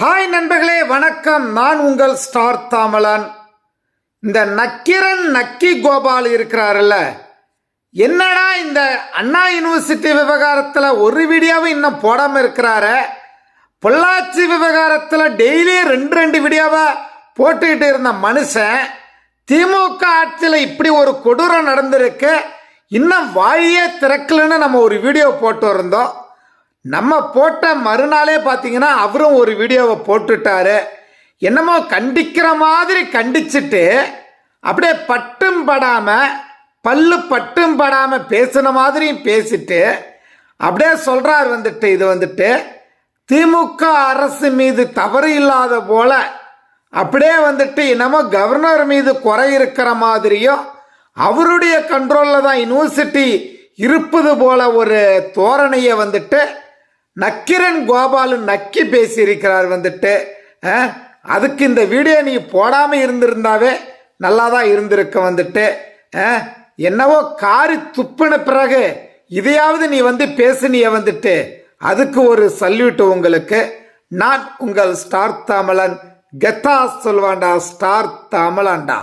Hi நண்பர்களே வணக்கம். நான் உங்கள் ஸ்டார் தாமலன். இந்த நக்கிரன் நக்கி கோபால் இருக்கிறாருல்ல. என்னடா இந்த அண்ணா யூனிவர்சிட்டி விவகாரத்தில் ஒரு வீடியோவும் இன்னும் போடாமல் இருக்கிறாரு? பொள்ளாச்சி விவகாரத்தில் டெய்லி ரெண்டு ரெண்டு வீடியோவை போட்டுக்கிட்டு இருந்த மனுஷன் திமுக ஆட்சியில் இப்படி ஒரு கொடூரம் நடந்திருக்கு. இன்னும் வாயே திறக்கலன்னு நம்ம ஒரு வீடியோ போட்டு இருந்தோம். நம்ம போட்ட மறுநாளே பார்த்தீங்கன்னா அவரும் ஒரு வீடியோவை போட்டுட்டாரு. என்னமோ கண்டிக்கிற மாதிரி கண்டிச்சிட்டு அப்படியே பட்டும் படாமல் பல்லு பட்டும் படாமல் பேசின மாதிரியும் பேசிட்டு அப்படியே சொல்கிறார் வந்துட்டு இது வந்துட்டு திமுக அரசு மீது தவறு இல்லாத போல அப்படியே வந்துட்டு என்னமோ கவர்னர் மீது குறை இருக்கிற மாதிரியும் அவருடைய கண்ட்ரோலில் தான் யூனிவர்சிட்டி இருப்பது போல ஒரு தோரணையை வந்துட்டு நக்கிரன் கோபாலு நக்கி பேசியிருக்கிறார் வந்துட்டு அதுக்கு இந்த வீடியோ நீ போடாமல் இருந்திருந்தாவே நல்லா தான் இருந்திருக்க வந்துட்டு என்னவோ காரி துப்பின பிறகு இதையாவது நீ வந்து பேசுனிய வந்துட்டு அதுக்கு ஒரு சல்யூட் உங்களுக்கு. நான் உங்கள் ஸ்டார் தாமலன் கெத்தா சொல்வாண்டா ஸ்டார் தாமலாண்டா.